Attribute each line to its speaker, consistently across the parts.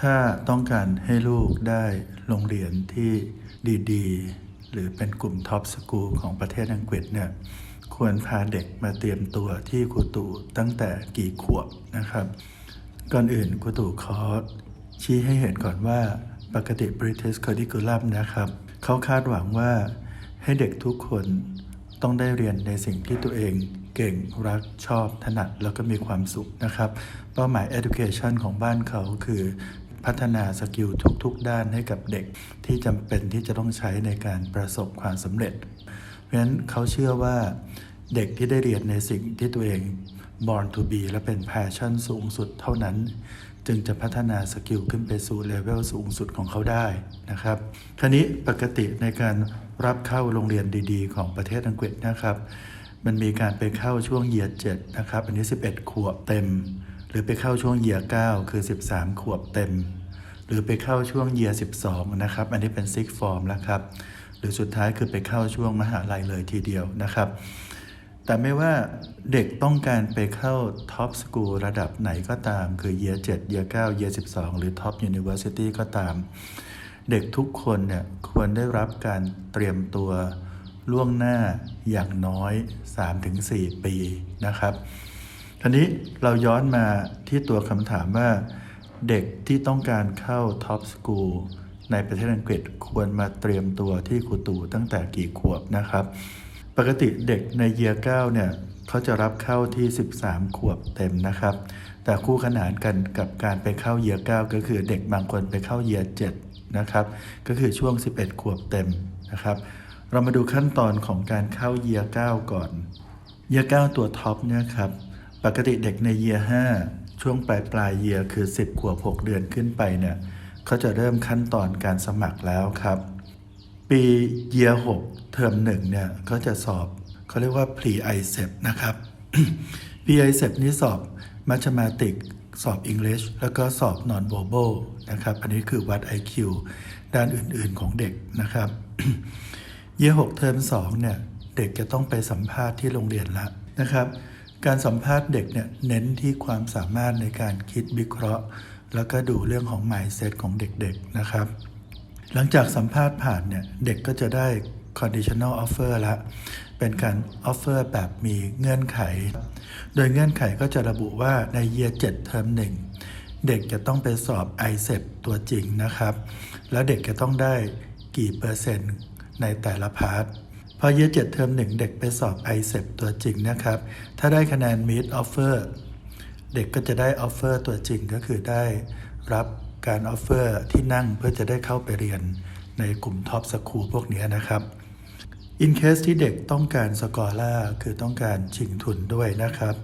Speaker 1: ถ้าต้องการให้ลูกได้โรงเรียนที่ดีๆ หรือเป็นกลุ่มท็อปสกูลของประเทศอังกฤษเนี่ยควรพาเด็กมาเตรียมตัวที่ครูตู่ตั้งแต่กี่ขวบนะครับ ก่อนอื่นครูตู่ขอชี้ให้เห็นก่อนว่าปกติ British Curriculum นะครับ เขาคาดหวังว่าให้เด็กทุกคนต้องได้เรียนในสิ่งที่ตัวเองเก่งรักชอบถนัดแล้วก็มีความสุขนะครับ เป้าหมาย education ของบ้านเขาคือ พัฒนาสกิลทุกๆ ด้านให้กับเด็กที่จำเป็นที่จะต้องใช้ในการประสบความสำเร็จ เพราะฉะนั้นเขาเชื่อว่าเด็กที่ได้เรียนในสิ่งที่ตัวเอง born to be และเป็น passion สูงสุดเท่านั้น จึงจะพัฒนาสกิลขึ้นไปสู่เลเวลสูงสุดของเขาได้นะครับคราวนี้ปกติในการรับเข้าโรงเรียนดีๆ ของประเทศอังกฤษนะครับ มันมีการไปเข้าช่วงเยียร์เจ็ดนะครับ อันนี้ 11 ขวบเต็ม หรือไปเข้าช่วงเยียร์เก้าคือ 13 ขวบเต็ม หรือไปเข้าช่วงเยียร์12 นะครับ อันนี้เป็นซิกฟอร์มแล้วครับ หรือสุดท้ายคือไปเข้าช่วงมหาลัยเลยทีเดียวนะครับ แต่ไม่ว่าเด็กต้องการไปเข้าท็อปสกูลระดับไหนก็ตาม คือเยียร์7เยียร์9เยียร์12 หรือท็อปยูนิเวอร์ซิตี้ก็ตาม เด็กทุกคนเนี่ยควรได้รับการเตรียมตัวล่วงหน้าอย่างน้อย 3-4 ปีนะครับ ทีนี้เราย้อนมาที่ตัวคำถามว่า เด็กที่ต้องการเข้าท็อปสกูลในประเทศอังกฤษควรมาเตรียมตัวที่ครูตู่ตั้งแต่กี่ขวบนะครับ ปกติเด็กในเยียร์9เนี่ยเขาจะรับเข้าที่ 13 ขวบเต็มนะครับ แต่คู่ขนานกันกับการไปเข้าเยียร์9ก็คือเด็กบางคนไปเข้าเยียร์7นะครับ ก็คือช่วง 11 ขวบเต็มนะครับ เรามาดูขั้นตอนของการเข้าเยียร์9ก่อน เยียร์9ตัวท็อปเนี่ยครับ ปกติเด็กในเยียร์5ช่วงปลายปลายเยียร์คือ 10 ขวบ 6 เดือนขึ้นไปเนี่ยเขาจะเริ่มขั้นตอนการสมัครแล้วครับ ปีเยียร์6เทอมหนึ่งเนี่ยเขาจะสอบเขาเรียกว่า pre i c e p นะครับ pre i c e p นี่สอบ mathematics สอบ English แล้วก็สอบ non verbal นะครับ อันนี้คือวัด IQ ด้านอื่นๆของเด็กนะครับ เยียร์6เทอม2เนี่ยเด็กจะต้องไปสัมภาษณ์ที่โรงเรียนแล้วนะครับ การสัมภาษณ์เด็กเนี่ยเน้นที่ความสามารถในการคิดวิเคราะห์ แล้วก็ดูเรื่องของ mindset ของเด็กๆนะครับ หลังจากสัมภาษณ์ผ่านเนี่ยเด็กก็จะได้ conditional offer ละ เป็นการ offer แบบมีเงื่อนไข โดยเงื่อนไขก็จะระบุว่าใน year 7 term 1 เด็กจะต้องไปสอบ i c e p ตัวจริงนะครับ แล้วเด็กจะต้องได้กี่เปอร์เซ็นต์ในแต่ละพาร์ท พอ year 7 term 1เด็กไปสอบ i c e p ตัวจริงนะครับ ถ้าได้คะแนน meet offer เด็กก็จะได้ออฟเฟอร์ตัวจริงก็คือได้รับการออฟเฟอร์ที่นั่งเพื่อจะได้เข้าไปเรียนในกลุ่มท็อปสคูลพวกนี้นะครับอินเคสที่เด็กต้องการสกอร่าคือต้องการชิงทุนด้วยนะครับ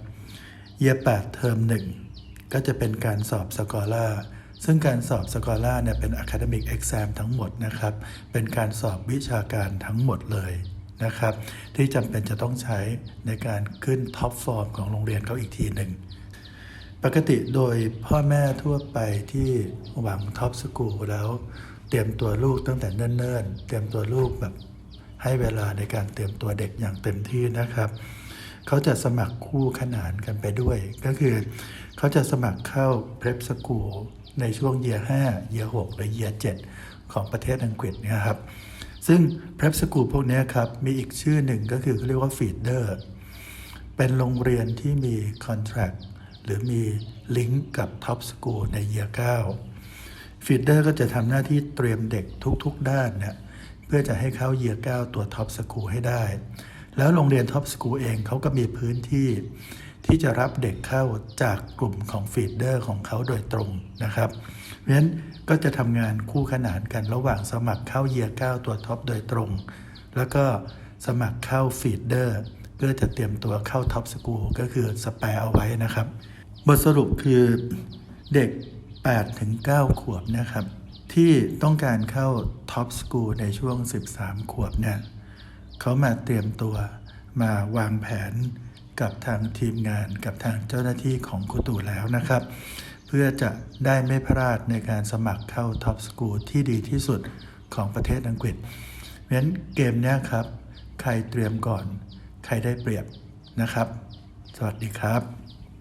Speaker 1: เยีย8เทอม1ก็จะเป็นการสอบสกอร่าซึ่งการสอบสกอร่าเนี่ยเป็น Academic Exam ทั้งหมดนะครับ เป็นการสอบวิชาการทั้งหมดเลย นะครับ ที่จำเป็นจะต้องใช้ในการขึ้นท็อปฟอร์มของโรงเรียนเขาอีกทีหนึ่ง ปกติโดยพ่อแม่ทั่วไปที่หวังท็อปสกูลแล้วเตรียมตัวลูกตั้งแต่เนิ่นๆ เตรียมตัวลูกแบบให้เวลาในการเตรียมตัวเด็กอย่างเต็มที่นะครับ เขาจะสมัครคู่ขนานกันไปด้วย ก็คือเขาจะสมัครเข้า prep school ในช่วงเยียร์5เยียร์6หรือเยียร์7ของประเทศอังกฤษนะครับ ซึ่ง prep school พวกนี้ครับ มีอีกชื่อหนึ่งก็คือเขาเรียกว่า feeder เป็นโรงเรียนที่มี contract หรือมีลิงก์กับท็อปสกูลในเยียร์9ฟีดเดอร์ก็จะทำหน้าที่เตรียมเด็กทุกๆด้านเนี่ยเพื่อจะให้เข้าเยียร์9ตัวท็อปสกูลให้ได้ แล้วโรงเรียนท็อปสกูลเองเขาก็มีพื้นที่ ที่จะรับเด็กเข้าจากกลุ่มของฟีดเดอร์ของเขาโดยตรงนะครับ เพราะฉะนั้นก็จะทำงานคู่ขนานกันระหว่างสมัครเข้าเยียร์9ตัวท็อปโดยตรง แล้วก็สมัครเข้าฟีดเดอร์เพื่อจะเตรียมตัวเข้าท็อปสกูลก็คือสแปรเอาไว้นะครับ บทสรุปคือเด็ก8ถึง9ขวบนะครับ ที่ต้องการเข้าท็อปสกูลในช่วง 13 ขวบเนี่ยเขามาเตรียมตัวมาวางแผน กับทางทีมงานกับทางเจ้าหน้าที่ของครูตู่แล้วนะครับ เพื่อจะได้ไม่พลาดในการสมัครเข้าท็อปสกูลที่ดีที่สุดของประเทศอังกฤษเพราะฉะนั้นเกมนี้ครับ ใครเตรียมก่อน ใครได้เปรียบนะครับ สวัสดีครับ